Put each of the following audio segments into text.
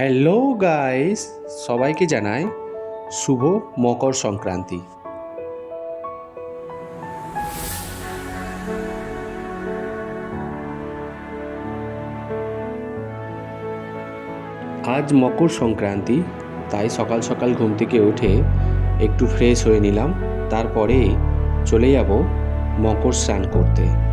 Hello guys, সবাইকে জানাই শুভ মকর সংক্রান্তি। আজ মকর সংক্রান্তি, তাই সকাল সকাল ঘুম থেকে উঠে একটু ফ্রেশ হয়ে নিলাম, তারপরে চলে যাব মকর স্নান করতে।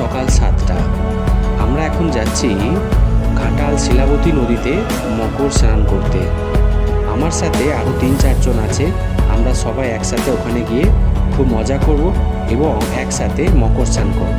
সকাল সাতটা। আমরা এখন যাচ্ছি ঘাটাল শিলাবতী নদীতে মকর স্নান করতে। আমার সাথে আরও তিন চারজন আছে। আমরা সবাই একসাথে ওখানে গিয়ে খুব মজা করব এবং একসাথে মকর স্নান করব।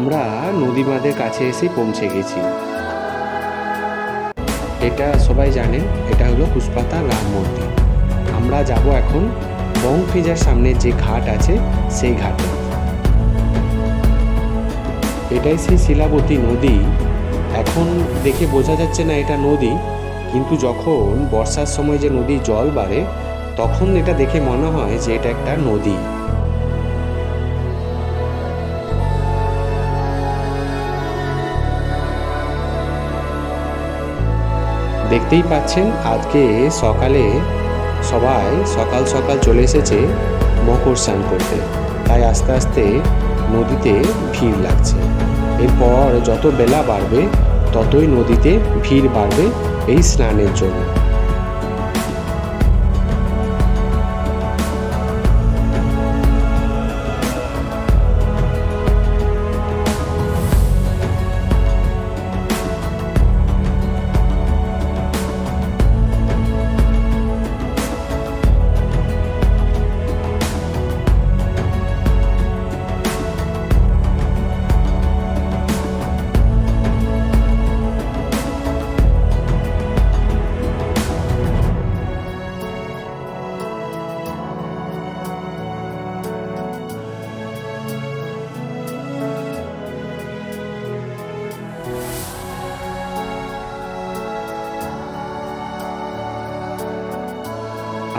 আমরা নদী বাঁধের কাছে এসে পৌঁছে গেছি। এটা সবাই জানেন এটা হলো কুসপাতা রাম মন্দির আমরা যাব এখন বং ফ্রিজার সামনে যে ঘাট আছে, সেই ঘাটে। এটাই সেই শিলাবতী নদী। এখন দেখে বোঝা যাচ্ছে না এটা নদী, কিন্তু যখন বর্ষার সময় যে নদীর জল বাড়ে, তখন এটা দেখে মনে হয় যে এটা একটা নদী। দেখতেই পাচ্ছেন, আজকে সকালে সবাই সকাল সকাল চলে এসেছে মকর স্নান করতে। তাই আস্তে আস্তে নদীতে ভিড় লাগছে। এরপর যত বেলা বাড়বে, ততই নদীতে ভিড় বাড়বে এই স্নানের জন্য।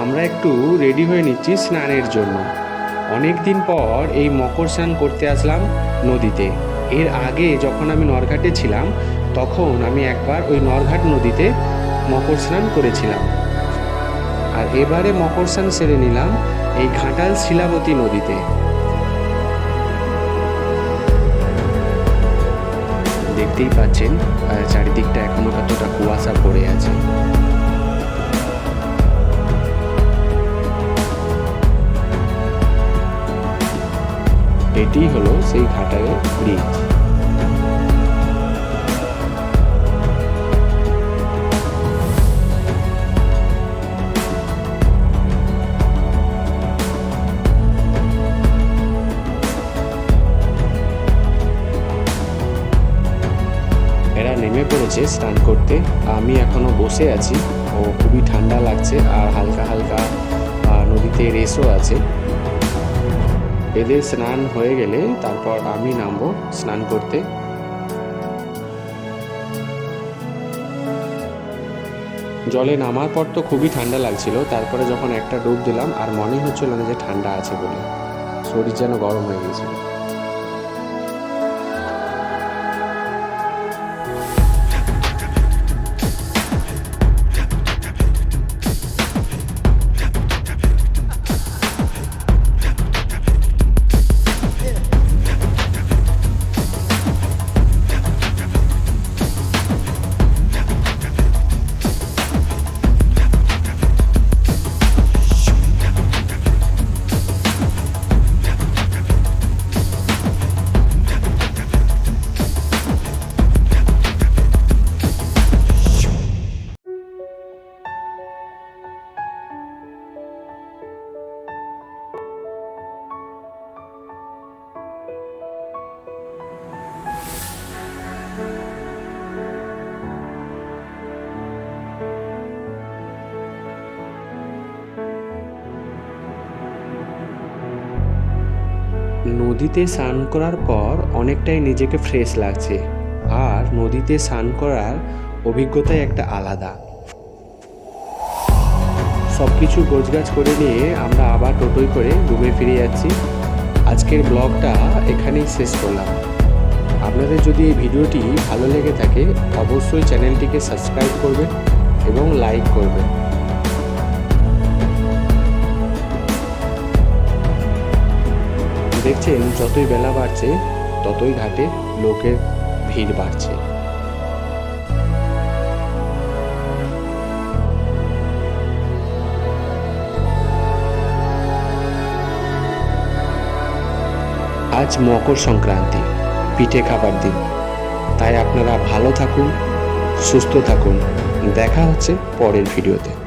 আমরা একটু রেডি হয়ে নিচ্ছি স্নানের জন্য। অনেক দিন পর এই মকর স্নান করতে আসলাম নদীতে। এর আগে যখন আমি নরঘাটে ছিলাম, তখন আমি একবার ওই নরঘাট নদীতে মকর স্নান করেছিলাম। আর এবারে মকর স্নান সেরে নিলাম এই ঘাটাল শিলাবতী নদীতে। দেখতেই পাচ্ছেন চারিদিকটা এখনও কতটা কুয়াশা পড়ে আছে। এটি হলো সেই ঘাটালের ব্রিজ এরা নেমে পড়েছে স্নান করতে। আমি এখনও বসে আছি। ও খুবই ঠান্ডা লাগছে আর হালকা হালকা নদীতে রেসও আছে। এদের স্নান হয়ে গেলে তারপর আমি নামবো স্নান করতে। জলে নামার পর তো খুবই ঠান্ডা লাগছিল, তারপরে যখন একটা ডুব দিলাম, আর মনে হচ্ছিল না যে ঠান্ডা আছে বলে। শরীর যেন গরম হয়ে গেছিল। নদীতে স্নান করার পর অনেকটাই নিজেকে ফ্রেশ লাগছে। আর নদীতে স্নান করার অভিজ্ঞতাই একটা আলাদা। সব কিছু গোছগাছ করে নিয়ে আমরা আবার টোটোয় করে রুমে ফিরে যাচ্ছি। আজকের ব্লগটা এখানেই শেষ করলাম। আপনাদের যদি এই ভিডিওটি ভালো লেগে থাকে, অবশ্যই চ্যানেলটিকে সাবস্ক্রাইব করবেন এবং লাইক করবেন। দেখছেন, যতই বেলা বাড়ছে, ততই ঘাটে লোকের ভিড় বাড়ছে। আজ মকর সংক্রান্তি, পিঠে খাবার দিন। তাই আপনারা ভালো থাকুন, সুস্থ থাকুন। দেখা হচ্ছে পরের ভিডিওতে।